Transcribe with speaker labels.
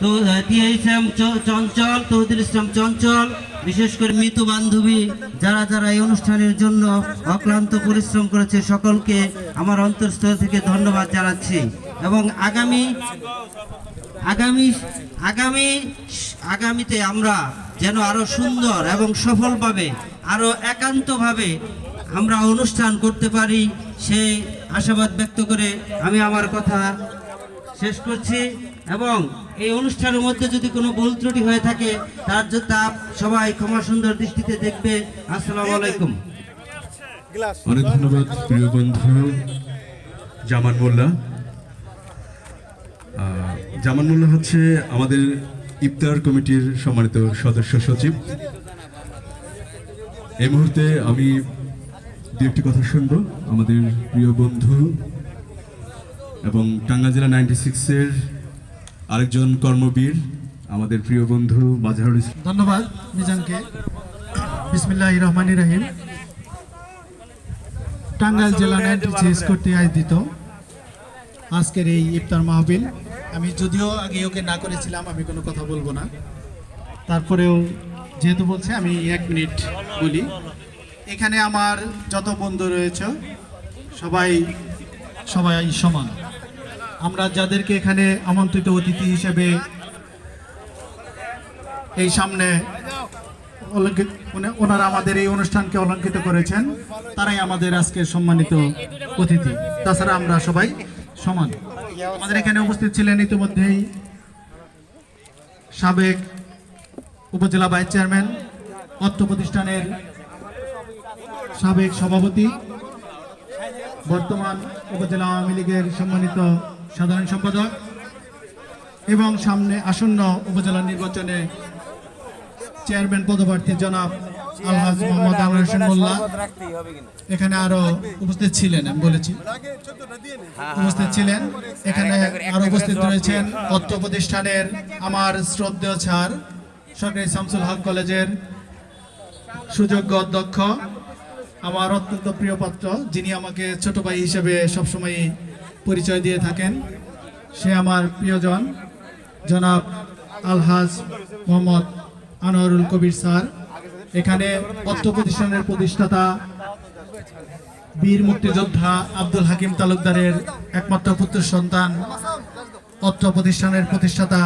Speaker 1: তো ইসলাম চঞ্চল তৌদুল ইসলাম চঞ্চল, বিশেষ করে মৃত বান্ধবী যারা যারা এই অনুষ্ঠানের জন্য অক্লান্ত পরিশ্রম করেছে সকলকে আমার অন্তরস্থল থেকে ধন্যবাদ জানাচ্ছি। এবং আগামী আগামী আগামী, আগামীতে আমরা যেন আরও সুন্দর এবং সফলভাবে, আরও একান্তভাবে আমরা অনুষ্ঠান করতে পারি, সেই আশাবাদ ব্যক্ত করে আমি আমার কথা শেষ করছি। এবং এই অনুষ্ঠানের মধ্যে যদি কোনো ভুল ত্রুটি হয়ে থাকে তার জন্য তা সবাই ক্ষমা সুন্দর দৃষ্টিতে দেখবে। আসসালামু আলাইকুম।
Speaker 2: অনেক ধন্যবাদ প্রিয় বন্ধু। জামান মোল্লা। জামান মোল্লা হচ্ছে আমাদের ইফতার কমিটির সম্মানিত সদস্য সচিব। এই মুহূর্তে আমি দু একটি কথা শুনব। আমাদের প্রিয় বন্ধু এবং টাঙ্গা জেলা নাইনটি সিক্সের আরেকজন কর্মবীর, আমাদের প্রিয় বন্ধু বাজারুল ইসলাম।
Speaker 3: ধন্যবাদ মিজানকে। বিসমিল্লাহ রহমান রাহিম। টাঙ্গাইল জেলা নাইনটিস কর্তৃক আয়োজিত আজকের এই ইফতার মাহবিল আমি যদিও আগে ওকে না করেছিলাম, আমি কোনো কথা বলব না। তারপরেও যেহেতু বলছে, আমি এক মিনিট বলি। এখানে আমার যত বন্ধু রয়েছে, সবাই সবাই সমান। আমরা যাদেরকে এখানে আমন্ত্রিত অতিথি হিসেবে এই সামনে অলঙ্কিত ওনারা আমাদের এই অনুষ্ঠানকে অলঙ্কিত করেছেন। তারাই আমাদের আজকে সম্মানিত অতিথি। তাছাড়া আমরা সবাই সমান। আমাদের এখানে উপস্থিত ছিলেন ইতিমধ্যেই সাবেক উপজেলা ভাইস চেয়ারম্যান, অর্থ প্রতিষ্ঠানের সাবেক সভাপতি, বর্তমান উপজেলা আওয়ামী লীগের সম্মানিত সাধারণ সম্পাদক এবং সামনে আসন্ন উপজেলা নির্বাচনে চেয়ারম্যান পদপ্রার্থী জনাব আলহাজ মোহাম্মদ আনোয়ার হোসেন মোল্লা। এখানে আরও উপস্থিত ছিলেন আমি বলেছি। উপস্থিত ছিলেন। এখানে আরও উপস্থিত রয়েছেন অর্থ প্রতিষ্ঠানের আমার শ্রদ্ধেয় ছাড় সরকারি শামসুল হক কলেজের সুযোগ্য অধ্যক্ষ আমার অত্যন্ত প্রিয় পাত্র যিনি আমাকে ছোট ভাই হিসেবে সবসময় পরিচয় দিয়ে থাকেন সে আমার প্রিয়জন, জনাব আলহাজ মোহাম্মদ আনোয়ারুল কবির স্যার। এখানে অর্থ প্রতিষ্ঠানের প্রতিষ্ঠাতা, বীর মুক্তিযোদ্ধা আব্দুল হাকিম তালুকদারের একমাত্র পুত্র সন্তান, অর্থ প্রতিষ্ঠানের প্রতিষ্ঠাতা।